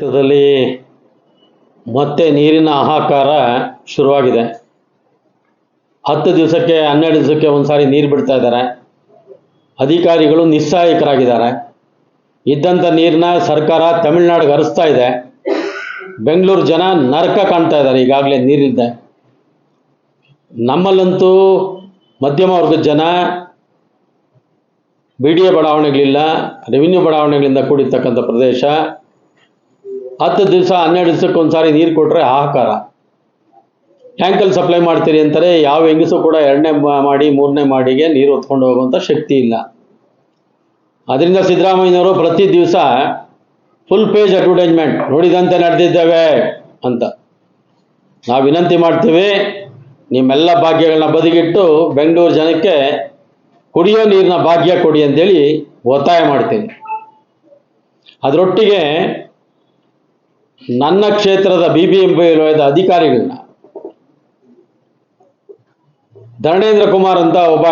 ಕ್ಷೇತ್ರದಲ್ಲಿ ಮತ್ತೆ ನೀರಿನ ಹಾಹಾಕಾರ ಶುರುವಾಗಿದೆ. ಹತ್ತು ದಿವಸಕ್ಕೆ, ಹನ್ನೆರಡು ದಿವಸಕ್ಕೆ ಒಂದ್ಸಾರಿ ನೀರು ಬಿಡ್ತಾ ಇದ್ದಾರೆ. ಅಧಿಕಾರಿಗಳು ನಿಸ್ಸಹಾಯಕರಾಗಿದ್ದಾರೆ. ಇದ್ದಂಥ ನೀರನ್ನ ಸರ್ಕಾರ ತಮಿಳ್ನಾಡಿಗೆ ಹರಿಸ್ತಾ ಇದೆ. ಬೆಂಗಳೂರು ಜನ ನರಕ ಕಾಣ್ತಾ ಇದ್ದಾರೆ ಈಗಾಗಲೇ ನೀರಿಲ್ಲದೆ ನಮ್ಮಲ್ಲಂತೂ ಮಧ್ಯಮ ವರ್ಗದ ಜನ ಬಿ ಡಿ ಬಡಾವಣೆಗಳಿಲ್ಲ ರೆವಿನ್ಯೂ ಬಡಾವಣೆಗಳಿಂದ ಕೂಡಿರ್ತಕ್ಕಂಥ ಪ್ರದೇಶ. ಹತ್ತು ದಿವಸ, ಹನ್ನೆರಡು ದಿವಸಕ್ಕೆ ಒಂದ್ಸಾರಿ ನೀರು ಕೊಟ್ಟರೆ ಹಾಹಾಕಾರ. ಟ್ಯಾಂಕಲ್ಲಿ ಸಪ್ಲೈ ಮಾಡ್ತೀರಿ ಅಂತಾರೆ, ಯಾವ ಹೆಂಗಸು ಕೂಡ ಎರಡನೇ ಮಾಡಿ, ಮೂರನೇ ಮಾಡಿಗೆ ನೀರು ಹೊತ್ಕೊಂಡು ಹೋಗುವಂಥ ಶಕ್ತಿ ಇಲ್ಲ. ಅದರಿಂದ ಸಿದ್ದರಾಮಯ್ಯನವರು ಪ್ರತಿ ದಿವಸ ಫುಲ್ ಪೇಜ್ ಅಡ್ವರ್ಟೈಸ್ಮೆಂಟ್ ನೋಡಿದಂತೆ ನಡೆದಿದ್ದೇವೆ ಅಂತ. ನಾವು ವಿನಂತಿ ಮಾಡ್ತೀವಿ, ನಿಮ್ಮೆಲ್ಲ ಭಾಗ್ಯಗಳನ್ನ ಬದಿಗಿಟ್ಟು ಬೆಂಗಳೂರು ಜನಕ್ಕೆ ಕುಡಿಯೋ ನೀರಿನ ಭಾಗ್ಯ ಕೊಡಿ ಅಂತೇಳಿ ಒತ್ತಾಯ ಮಾಡ್ತೀನಿ. ಅದರೊಟ್ಟಿಗೆ ನನ್ನ ಕ್ಷೇತ್ರದ ಬಿ ಬಿ ಎಂ ಅಧಿಕಾರಿಗಳನ್ನ. ಧರಣೇಂದ್ರ ಕುಮಾರ್ ಅಂತ ಒಬ್ಬ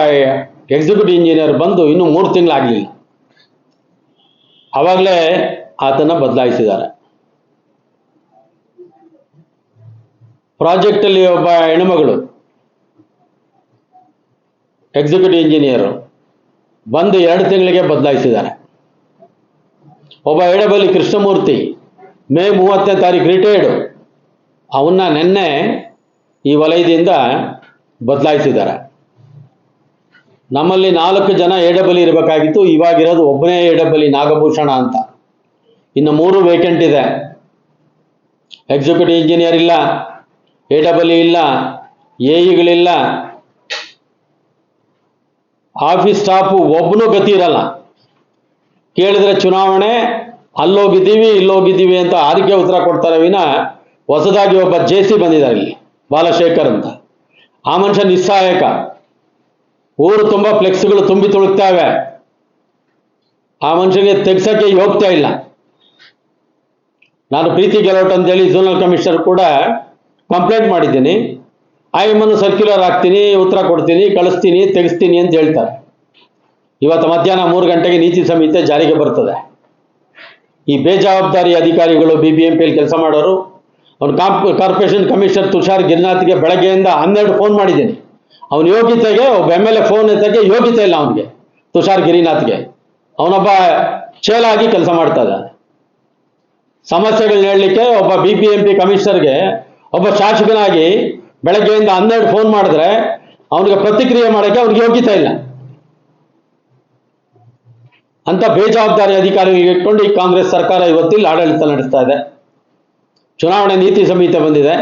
ಎಕ್ಸಿಕ್ಯೂಟಿವ್ ಇಂಜಿನಿಯರ್ ಬಂದು ಇನ್ನು ಮೂರು ತಿಂಗಳಾಗಲಿಲ್ಲ. ಅವಾಗಲೇ ಆತನ ಬದಲಾಯಿಸಿದ್ದಾರೆ. ಪ್ರಾಜೆಕ್ಟಲ್ಲಿ ಒಬ್ಬ ಹೆಣ್ಮಗಳು ಎಕ್ಸಿಕ್ಯೂಟಿವ್ ಇಂಜಿನಿಯರು ಬಂದು ಎರಡು ತಿಂಗಳಿಗೆ ಬದಲಾಯಿಸಿದ್ದಾರೆ. ಒಬ್ಬ ಎಡಬಲಿ ಕೃಷ್ಣಮೂರ್ತಿ ಮೇ ಮೂವತ್ತನೇ ತಾರೀಕು ರಿಟೈರ್ಡು ಅವನ್ನ ನಿನ್ನೆ ಈ ವಲಯದಿಂದ ಬದಲಾಯಿಸಿದ್ದಾರೆ. ನಮ್ಮಲ್ಲಿ ನಾಲ್ಕು ಜನ ಎಡಬಲಿ ಇರಬೇಕಾಗಿತ್ತು, ಇವಾಗಿರೋದು ಒಬ್ಬನೇ ಎಡಬಲಿ ನಾಗಭೂಷಣ ಅಂತ. ಇನ್ನು ಮೂರು ವೇಕೆಂಟ್ ಇದೆ. ಎಕ್ಸಿಕ್ಯೂಟಿವ್ ಇಂಜಿನಿಯರ್ ಇಲ್ಲ ಎಡಬಲಿ ಇಲ್ಲ ಎಇಗಳಿಲ್ಲ ಆಫೀಸ್ ಸ್ಟಾಫು ಒಬ್ಬನೂ ಗತಿ ಇರಲ್ಲ. ಕೇಳಿದ್ರೆ ಚುನಾವಣೆ ಅಲ್ಲೋಗಿದ್ದೀವಿ, ಇಲ್ಲೋಗಿದ್ದೀವಿ ಅಂತ ಆರಿಕೆ ಉತ್ತರ ಕೊಡ್ತಾರೆ ವಿನ ಹೊಸದಾಗಿ ಒಬ್ಬ ಜೆ ಸಿ ಬಂದಿದ್ದಾರೆ ಇಲ್ಲಿ, ಬಾಲಶೇಖರ್ ಅಂತ. ಆ ಮನುಷ್ಯ ನಿಸ್ಸಹಾಯಕ. ಊರು ತುಂಬಾ ಫ್ಲೆಕ್ಸ್ಗಳು ತುಂಬಿ ತುಳುಕ್ತಾವೆ ಆ ಮನುಷ್ಯನಿಗೆ ತೆಗ್ಸಕ್ಕೆ ಹೋಗ್ತಾ ಇಲ್ಲ. ನಾನು ಪ್ರೀತಿ ಗೆಲೋಟ್ ಅಂತೇಳಿ ಝೋನಲ್ ಕಮಿಷನರ್ ಕೂಡ ಕಂಪ್ಲೇಂಟ್ ಮಾಡಿದ್ದೀನಿ. ಆಯಮ್ಮನ್ನು ಸರ್ಕ್ಯುಲರ್ ಹಾಕ್ತೀನಿ ಉತ್ತರ ಕೊಡ್ತೀನಿ, ಕಳಿಸ್ತೀನಿ, ತೆಗಿಸ್ತೀನಿ ಅಂತ ಹೇಳ್ತಾರೆ. ಇವತ್ತು ಮಧ್ಯಾಹ್ನ ಮೂರು ಗಂಟೆಗೆ ನೀತಿ ಸಂಹಿತೆ ಜಾರಿಗೆ ಬರ್ತದೆ. ಈ ಬೇಜವಾಬ್ದಾರಿ ಅಧಿಕಾರಿಗಳು ಬಿ ಬಿ ಎಂ ಪಿಯಲ್ಲಿ ಕೆಲಸ ಮಾಡೋರು, ಅವ್ನು ಕಾರ್ಪೊರೇಷನ್ ಕಮಿಷನರ್ ತುಷಾರ್ ಗಿರ್ನಾಥ್ಗೆ ಬೆಳಗ್ಗೆಯಿಂದ ಹನ್ನೆರಡು ಫೋನ್ ಮಾಡಿದ್ದೀನಿ. ಅವನ ಯೋಗ್ಯತೆಗೆ, ಒಬ್ಬ ಎಂ ಎಲ್ ಎ ಫೋನ್ ಎತ್ತಕ್ಕೆ ಯೋಗ್ಯತೆ ಇಲ್ಲ ಅವನಿಗೆ, ತುಷಾರ್ ಗಿರಿನಾಥ್ಗೆ. ಅವನೊಬ್ಬ ಚೇಲ ಆಗಿ ಕೆಲಸ ಮಾಡ್ತಾ ಇದ್ದಾನೆ. ಸಮಸ್ಯೆಗಳನ್ನ ಹೇಳಲಿಕ್ಕೆ ಒಬ್ಬ ಬಿ ಬಿ ಎಂ ಪಿ ಕಮಿಷನರ್ಗೆ ಒಬ್ಬ ಶಾಸಕನಾಗಿ ಬೆಳಗ್ಗೆಯಿಂದ ಹನ್ನೆರಡು ಫೋನ್ ಮಾಡಿದ್ರೆ ಅವನಿಗೆ ಪ್ರತಿಕ್ರಿಯೆ ಮಾಡೋಕ್ಕೆ ಅವ್ನಿಗೆ ಯೋಗ್ಯತೆ ಇಲ್ಲ. ಅಂತ ಬೇಜವಾಬ್ದಾರಿ ಅಧಿಕಾರಿಗಳಿಗೆ ಇಟ್ಕೊಂಡು ಈ ಕಾಂಗ್ರೆಸ್ ಸರ್ಕಾರ ಇವತ್ತಿಲ್ಲಿ ಆಡಳಿತ ನಡೆಸ್ತಾ ಇದೆ. ಚುನಾವಣೆ ನೀತಿ ಸಂಹಿತೆ ಬಂದಿದೆ.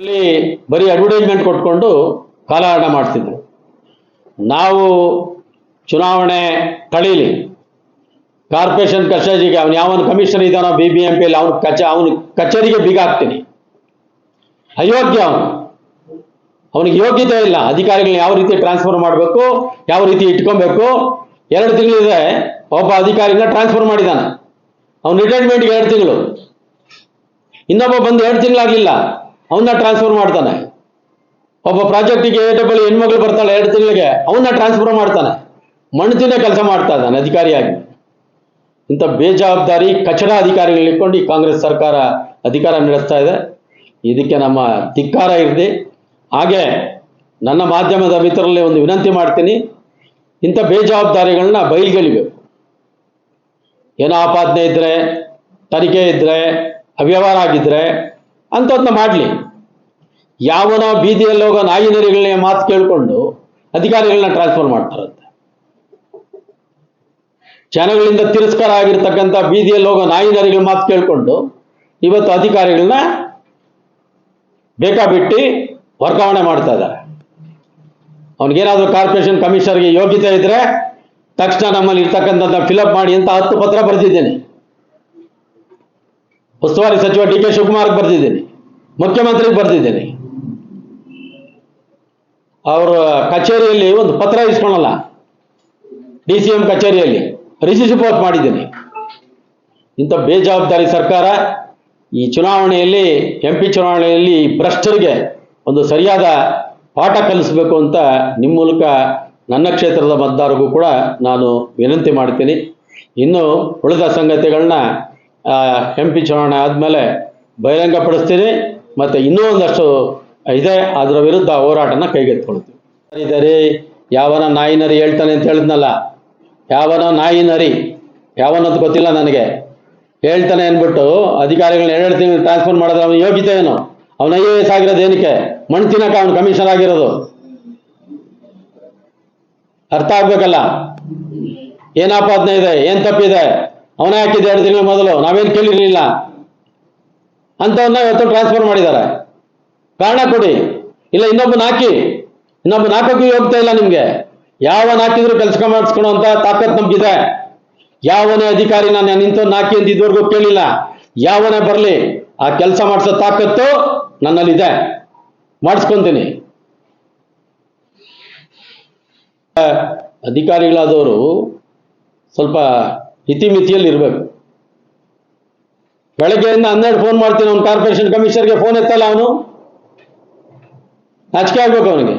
ಇಲ್ಲಿ ಬರೀ ಅಡ್ವರ್ಟೈಸ್ಮೆಂಟ್ ಕೊಟ್ಕೊಂಡು ಕಾಲಹರಣ ಮಾಡ್ತಿದ್ರು. ನಾವು ಚುನಾವಣೆ ತಳೀಲಿ. ಕಾರ್ಪೊರೇಷನ್ ಕಚೇರಿಗೆ ಅವನು ಯಾವನು ಕಮಿಷನರ್ ಇದ್ದಾನೋ ಬಿ ಬಿ ಎಂ ಪಿಯಲ್ಲಿ ಅವನು ಕಚ, ಅವನು ಕಚೇರಿಗೆ ಬೀಗ ಹಾಕ್ತೀನಿ. ಅಯೋಗ್ಯ ಅವನು. ಅವನಿಗೆ ಯೋಗ್ಯತೆ ಇಲ್ಲ. ಅಧಿಕಾರಿಗಳನ್ನ ಯಾವ ರೀತಿ ಟ್ರಾನ್ಸ್ಫರ್ ಮಾಡಬೇಕು, ಯಾವ ರೀತಿ ಇಟ್ಕೊಬೇಕು, ಎರಡು ತಿಂಗಳಿದೆ ಒಬ್ಬ ಅಧಿಕಾರಿನ ಟ್ರಾನ್ಸ್ಫರ್ ಮಾಡಿದಾನೆ. ಅವನು ರಿಟೈರ್ಮೆಂಟ್ಗೆ ಎರಡು ತಿಂಗಳು. ಇನ್ನೊಬ್ಬ ಬಂದು ಎರಡು ತಿಂಗಳಾಗಲಿಲ್ಲ. ಅವನ್ನ ಟ್ರಾನ್ಸ್ಫರ್ ಮಾಡ್ತಾನೆ. ಒಬ್ಬ ಪ್ರಾಜೆಕ್ಟಿಗೆ ಎ ಡಬಲ್ ಹೆಣ್ಮಗಳು ಬರ್ತಾಳೆ ಎರಡು ತಿಂಗಳಿಗೆ ಅವನ್ನ ಟ್ರಾನ್ಸ್ಫರ್ ಮಾಡ್ತಾನೆ. ಮಣ್ಣು ಕೆಲಸ ಮಾಡ್ತಾ ಇದ್ದಾನೆ ಅಧಿಕಾರಿಯಾಗಿ. ಇಂಥ ಬೇಜವಾಬ್ದಾರಿ ಕಚಡ ಅಧಿಕಾರಿಗಳು ಇಟ್ಕೊಂಡು ಈ ಕಾಂಗ್ರೆಸ್ ಸರ್ಕಾರ ಅಧಿಕಾರ ನಡೆಸ್ತಾ ಇದೆ. ಇದಕ್ಕೆ ನಮ್ಮ ಧಿಕ್ಕಾರ ಇರಲಿ. ಹಾಗೆ ನನ್ನ ಮಾಧ್ಯಮದ ಮಿತ್ರರಲ್ಲಿ ಒಂದು ವಿನಂತಿ ಮಾಡ್ತೀನಿ. ಇಂಥ ಬೇಜವಾಬ್ದಾರಿಗಳನ್ನ ಬಯಲ್ಗೆಳಿಬೇಕು ಏನೋ ಆಪಾದನೆ ಇದ್ರೆ, ತನಿಖೆ ಇದ್ರೆ, ಅವ್ಯವಹಾರ ಆಗಿದ್ರೆ ಅಂಥದ್ದನ್ನ ಮಾಡಲಿ. ಯಾವನೋ ಬೀದಿಯಲ್ಲಿ ಹೋಗೋ ನಾಯಿ ಮಾತು ಕೇಳಿಕೊಂಡು ಅಧಿಕಾರಿಗಳನ್ನ ಟ್ರಾನ್ಸ್ಫರ್ ಮಾಡ್ತಾರಂತೆ. ಜನಗಳಿಂದ ತಿರಸ್ಕಾರ ಆಗಿರ್ತಕ್ಕಂಥ ಬೀದಿಯಲ್ಲಿ ಹೋಗೋ ನಾಯಿ ಮಾತು ಕೇಳಿಕೊಂಡು ಇವತ್ತು ಅಧಿಕಾರಿಗಳನ್ನ ಬೇಕಾಬಿಟ್ಟು ವರ್ಗಾವಣೆ ಮಾಡ್ತಾ ಇದ್ದಾರೆ. ಅವನಿಗೇನಾದರೂ ಕಾರ್ಪೊರೇಷನ್ ಕಮಿಷನರ್ಗೆ ಯೋಗ್ಯತೆ ಇದ್ರೆ ತಕ್ಷಣ ನಮ್ಮಲ್ಲಿ ಇರ್ತಕ್ಕಂಥದ್ದು ಫಿಲಪ್ ಮಾಡಿ ಅಂತ ಹತ್ತು ಪತ್ರ ಬರೆದಿದ್ದೇನೆ. ಉಸ್ತುವಾರಿ ಸಚಿವ ಡಿ ಕೆ ಶಿವಕುಮಾರ್ಗೆ ಬರೆದಿದ್ದೇನೆ. ಮುಖ್ಯಮಂತ್ರಿಗೆ ಬರೆದಿದ್ದೇನೆ. ಅವರ ಕಚೇರಿಯಲ್ಲಿ ಒಂದು ಪತ್ರ ಇಸ್ಕೊಳಲ್ಲ. ಡಿ ಸಿ ಎಂ ಕಚೇರಿಯಲ್ಲಿ ರಿಸೀವ್ ಪೋಸ್ಟ್ ಮಾಡಿದ್ದೇನೆ. ಇಂಥ ಬೇಜವಾಬ್ದಾರಿ ಸರ್ಕಾರ ಈ ಚುನಾವಣೆಯಲ್ಲಿ, ಎಂ ಪಿ ಚುನಾವಣೆಯಲ್ಲಿ ಭ್ರಷ್ಟರಿಗೆ ಒಂದು ಸರಿಯಾದ ಪಾಠ ಕಲಿಸಬೇಕು ಅಂತ ನಿಮ್ಮ ಮೂಲಕ ನನ್ನ ಕ್ಷೇತ್ರದ ಮತದಾರರಿಗೂ ಕೂಡ ನಾನು ವಿನಂತಿ ಮಾಡ್ತೀನಿ. ಇನ್ನು ಉಳಿದ ಸಂಗತಿಗಳನ್ನ ಎಂ ಪಿ ಚುನಾವಣೆ ಆದಮೇಲೆ ಬಹಿರಂಗಪಡಿಸ್ತೀನಿ. ಮತ್ತು ಇನ್ನೂ ಒಂದಷ್ಟು ಇದೆ, ಅದರ ವಿರುದ್ಧ ಹೋರಾಟನ ಕೈಗೆತ್ಕೊಳ್ತೀವಿ ಸರಿ ಯಾವನ ನಾಯಿ ನರಿ ಹೇಳ್ತಾನೆ ಅಂತ ಹೇಳಿದ್ನಲ್ಲ? ಯಾವನ ನಾಯಿ ನರಿ? ಯಾವನಂತ ಗೊತ್ತಿಲ್ಲ ನನಗೆ. ಹೇಳ್ತಾನೆ ಅಂದ್ಬಿಟ್ಟು ಅಧಿಕಾರಿಗಳನ್ನ ಎರಡು ತಿಂಗಳು ಟ್ರಾನ್ಸ್ಫರ್ ಮಾಡಿದ್ರೆ ಅವನ ಯೋಗ್ಯತೆ ಏನು? ಅವನ ಐ ಎ ಎಸ್ ಆಗಿರೋದು ಏನಕ್ಕೆ? ಮಣ್ಣು ತಿನ್ನಕ್ಕೆ ಅವನು ಕಮಿಷನ್ ಆಗಿರೋದು. ಅರ್ಥ ಆಗ್ಬೇಕಲ್ಲ? ಏನ್ ಆಪಾದನೆ ಇದೆ? ಏನ್ ತಪ್ಪಿದೆ? ಅವನೇ ಹಾಕಿದ್ದ ಎರಡು ತಿಂಗಳ ಮೊದಲು, ನಾವೇನು ಕೇಳಿರ್ಲಿಲ್ಲ. ಅಂತವನ್ನ ಇವತ್ತು ಟ್ರಾನ್ಸ್ಫರ್ ಮಾಡಿದ್ದಾರೆ. ಕಾರಣ ಕೊಡಿ. ಇಲ್ಲ, ಇನ್ನೊಬ್ಬನ ಹಾಕಿ. ಇನ್ನೊಬ್ಬನ ಹಾಕೋಕ್ಕೂ ಹೋಗ್ತಾ ಇಲ್ಲ ನಿಮ್ಗೆ. ಯಾವನ್ ಹಾಕಿದ್ರು ಕೆಲಸ ಮಾಡಿಸ್ಕೊಳೋ ಅಂತ ತಾಕತ್ ನಮ್ಗಿದೆ. ಯಾವನೇ ಅಧಿಕಾರಿ ನಾನು ನಿಂತು ಹಾಕಿ ಅಂತ ಇದುವರೆಗೂ ಕೇಳಿಲ್ಲ. ಯಾವನೇ ಬರಲಿ, ಆ ಕೆಲಸ ಮಾಡಿಸೋ ತಾಕತ್ತು ನನ್ನಲ್ಲಿದೆ. ಮಾಡಿಸ್ಕೊಂತೀನಿ. ಅಧಿಕಾರಿಗಳಾದವರು ಸ್ವಲ್ಪ ಇತಿಮಿತಿಯಲ್ಲಿ ಇರಬೇಕು. ಬೆಳಗ್ಗೆಯಿಂದ ಹನ್ನೆರಡು ಫೋನ್ ಮಾಡ್ತೀನಿ ಅವ್ನು ಕಾರ್ಪೊರೇಷನ್ ಕಮಿಷನರ್ಗೆ ಫೋನ್ ಎತ್ತಲ್ಲ ಅವನು? ನಾಚಿಕೆ ಆಗ್ಬೇಕು ಅವನಿಗೆ.